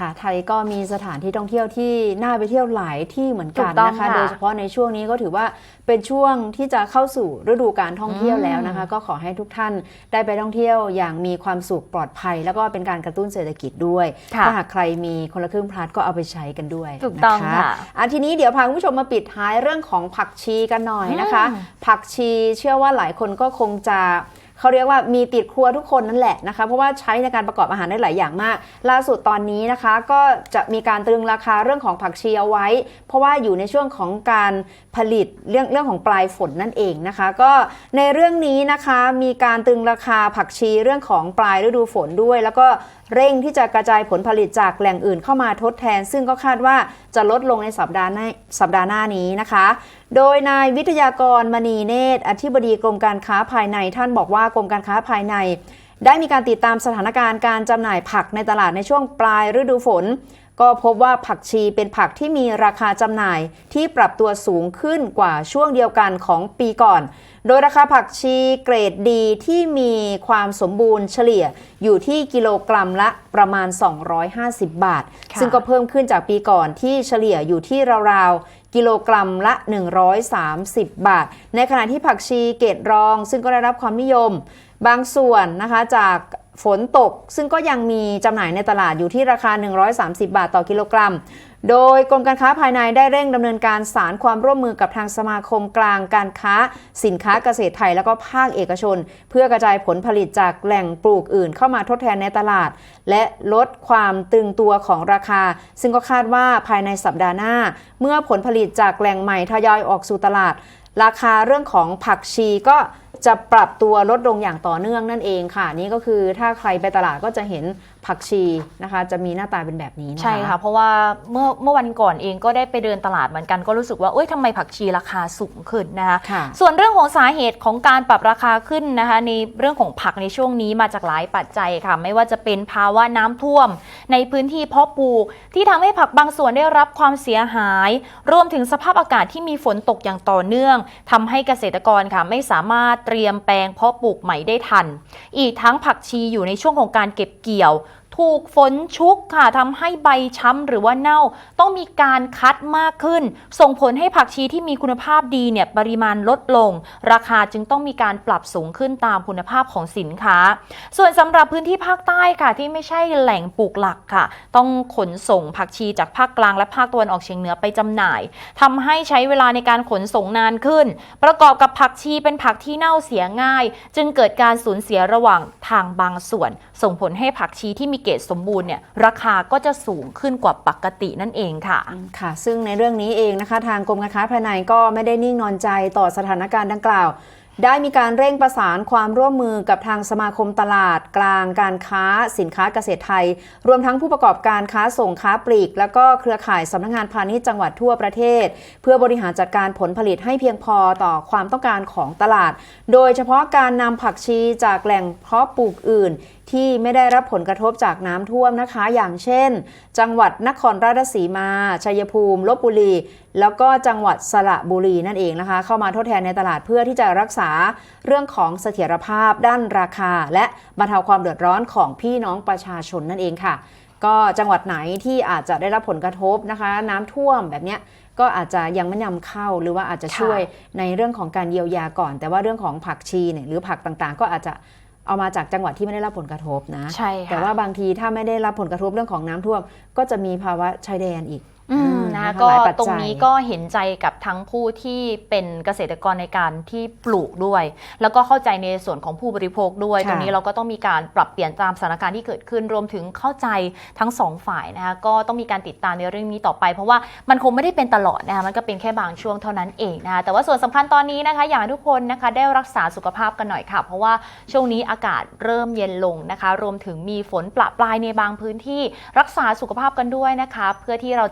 ค่ะไทยก็มีสถานที่ท่องเที่ยวที่น่าไปเที่ยวหลายที่เหมือนกันถูกต้องนะคะค่ะโดยเฉพาะในช่วงนี้ก็ถือว่าเป็นช่วงที่จะเข้าสู่ฤดูการท่องเที่ยวอืมแล้วนะคะ ก็ขอให้ทุกท่านได้ไปท่องเที่ยวอย่างมีความสุขปลอดภัย แล้วก็เป็นการกระตุ้นเศรษฐกิจด้วยค่ะถ้าหากใครมีคนละครึ่งพลัดก็เอาไปใช้กันด้วยถูกต้องนค่ะอะทีนี้เดี๋ยวพาคุณผู้ชมมาปิดท้ายเรื่องของผักชีกันหน่อยนะคะอืมผักชีเชื่อว่าหลายคนก็คงจะ เขาเรียกว่ามีติดครัวทุกคนนั่นแหละนะคะ เพราะว่าใช้ในการประกอบอาหารได้หลายอย่างมาก ล่าสุดตอนนี้นะคะก็จะมีการตรึงราคาเรื่องของผักชีเอาไว้ เพราะว่าอยู่ในช่วงของการผลิตเรื่องเรื่องของปลายฝนนั่นเองนะคะ ก็ในเรื่องนี้นะคะมีการตรึงราคาผักชีเรื่องของปลายฤดูฝนด้วย แล้วก็เร่งที่จะกระจายผลผลิตจากแหล่งอื่นเข้ามาทดแทน ซึ่งก็คาดว่าจะลดลงในสัปดาห์หน้าสัปดาห์หน้านี้นะคะ โดยนายวิทยากรมณีเนตรอธิบดีกรมการค้าภายในท่านบอกว่ากรมการค้าภายใน ได้มีการติดตามสถานการณ์การจำหน่ายผักในตลาดในช่วงปลายฤดูฝน ก็พบว่าผักชีเป็นผักที่มีราคาจำหน่ายที่ปรับตัวสูงขึ้นกว่าช่วงเดียวกันของปีก่อน โดยราคาผักชีเกรดดีที่มีความสมบูรณ์เฉลี่ยอยู่ที่กิโลกรัมละประมาณ 250 บาทค่ะซึ่งก็เพิ่มขึ้นจากปีก่อนที่เฉลี่ยอยู่ที่ราวๆ กิโลกรัมละ 130 บาท ในขณะที่ผักชีเกตรอง ซึ่งก็ได้รับความนิยม บางส่วนนะคะจากฝนตก ซึ่งก็ยังมีจำหน่ายในตลาดอยู่ที่ราคา 130 บาทต่อกิโลกรัม โดยกรมการค้าภายในได้เร่งดำเนินการสารความร่วมมือกับทางสมาคมกลางการค้า สินค้าเกษตรไทยแล้วก็ภาคเอกชน เพื่อกระจายผลผลิตจากแหล่งปลูกอื่น เข้ามาทดแทนในตลาด และลดความตึงตัวของราคา ซึ่งก็คาดว่าภายในสัปดาห์หน้า เมื่อผลผลิตจากแหล่งใหม่ทยอยออกสู่ตลาด ราคาเรื่องของผักชีก็จะปรับตัวลดลงอย่างต่อเนื่องนั่นเองค่ะ นี่ก็คือถ้าใครไปตลาดก็จะเห็น ผักชีนะคะ จะมีหน้าตาเป็นแบบนี้นะคะใช่ค่ะ เพราะว่าเมื่อเมื่อวันก่อนเองก็ได้ไปเดินตลาดเหมือนกันก็รู้สึกว่าเอ้ยทำไมผักชีราคาสูงขึ้นนะคะค่ะส่วนเรื่องของสาเหตุของการปรับราคาขึ้นนะคะ ในเรื่องของผักในช่วงนี้มาจากหลายปัจจัยค่ะ ไม่ว่าจะเป็นภาวะน้ำท่วม ในพื้นที่เพาะปลูกที่ทำให้ผักบางส่วนได้รับความเสียหาย รวมถึงสภาพอากาศที่มีฝนตกอย่างต่อเนื่องทำให้เกษตรกรค่ะไม่สามารถเตรียมแปลงเพาะปลูกใหม่ได้ทัน อีกทั้งผักชีอยู่ในช่วงของการเก็บเกี่ยว ถูกฝนชุกค่ะทำให้ใบช้ำหรือว่าเน่า ต้องมีการคัดมากขึ้น ส่งผลให้ผักชีที่มีคุณภาพดีเนี่ยปริมาณลดลง ราคาจึงต้องมีการปรับสูงขึ้นตามคุณภาพของสินค้า ส่วนสำหรับพื้นที่ภาคใต้ค่ะที่ไม่ใช่แหล่งปลูกหลักค่ะ ต้องขนส่งผักชีจากภาคกลางและภาคตะวันออกเฉียงเหนือไปจำหน่ายทำให้ใช้เวลาในการขนส่งนานขึ้น ประกอบกับผักชีเป็นผักที่เน่าเสียง่าย จึงเกิดการสูญเสียระหว่างทางบางส่วน ส่งผลให้ผักชีที่มีเกรสมบูรณ์เนี่ยราคาก็จะสูงขึ้นกว่าปกตินั่นเองค่ะค่ะ ซึ่งในเรื่องนี้เองนะคะ ทางกรมการค้าภายในก็ไม่ได้นิ่งนอนใจต่อสถานการณ์ดังกล่าว ได้มีการเร่งประสานความร่วมมือกับทางสมาคมตลาดกลางการค้าสินค้าเกษตรไทย รวมทั้งผู้ประกอบการค้าส่งค้าปลีก แล้วก็เครือข่ายสำนักงานพาณิชย์จังหวัดทั่วประเทศ เพื่อบริหารจัดการผลผลิตให้เพียงพอต่อความต้องการของตลาด โดยเฉพาะการนำผักชีจากแหล่งเพาะปลูกอื่นที่ไม่ได้รับผลกระทบจากน้ำท่วมนะคะ อย่างเช่น จังหวัดนครราชสีมา ชัยภูมิลบบุรี แล้วก็จังหวัดสระบุรีนั่นเองนะคะ เข้ามาทดแทนในตลาดเพื่อที่จะรักษาเรื่องของเสถียรภาพด้านราคา และบรรเทาความเดือดร้อนของพี่น้องประชาชนนั่นเองค่ะ ก็จังหวัดไหนที่อาจจะได้รับผลกระทบนะคะ น้ำท่วมแบบเนี้ยก็อาจจะยังไม่นำเข้าหรือว่าอาจจะช่วยในเรื่องของการเยียวยาก่อน แต่ว่าเรื่องของผักชีเนี่ยหรือผักต่างๆ ก็อาจจะ เอามาจากจังหวัดที่ไม่ได้รับผลกระทบนะใช่ค่ะแต่ว่าบางทีถ้าไม่ได้รับผลกระทบเรื่องของน้ำท่วม ก็จะมีภาวะชายแดนอีกอืมอืม นะคะนะคะก็หลายปัจจัยตรงนี้ก็เห็นใจกับทั้งผู้ที่เป็นเกษตรกรในการที่ปลูกด้วย แล้วก็เข้าใจในส่วนของผู้บริโภคด้วยค่ะตรงนี้เราก็ต้องมีการปรับเปลี่ยนตามสถานการณ์ที่เกิดขึ้นรวมถึงเข้าใจทั้งสองฝ่ายนะคะก็ต้องมีการติดตามในเรื่องนี้ต่อไป เพราะว่ามันคงไม่ได้เป็นตลอดนะคะมันก็เป็นแค่บางช่วงเท่านั้นเองนะคะแต่ว่าส่วนสำคัญตอนนี้นะคะ อยากให้ทุกคนนะคะได้รักษาสุขภาพกันหน่อยค่ะ เพราะว่าช่วงนี้อากาศเริ่มเย็นลงนะคะ รวมถึงมีฝนประปรายในบางพื้นที่รักษาสุขภาพกันด้วยนะคะ เพื่อที่เรา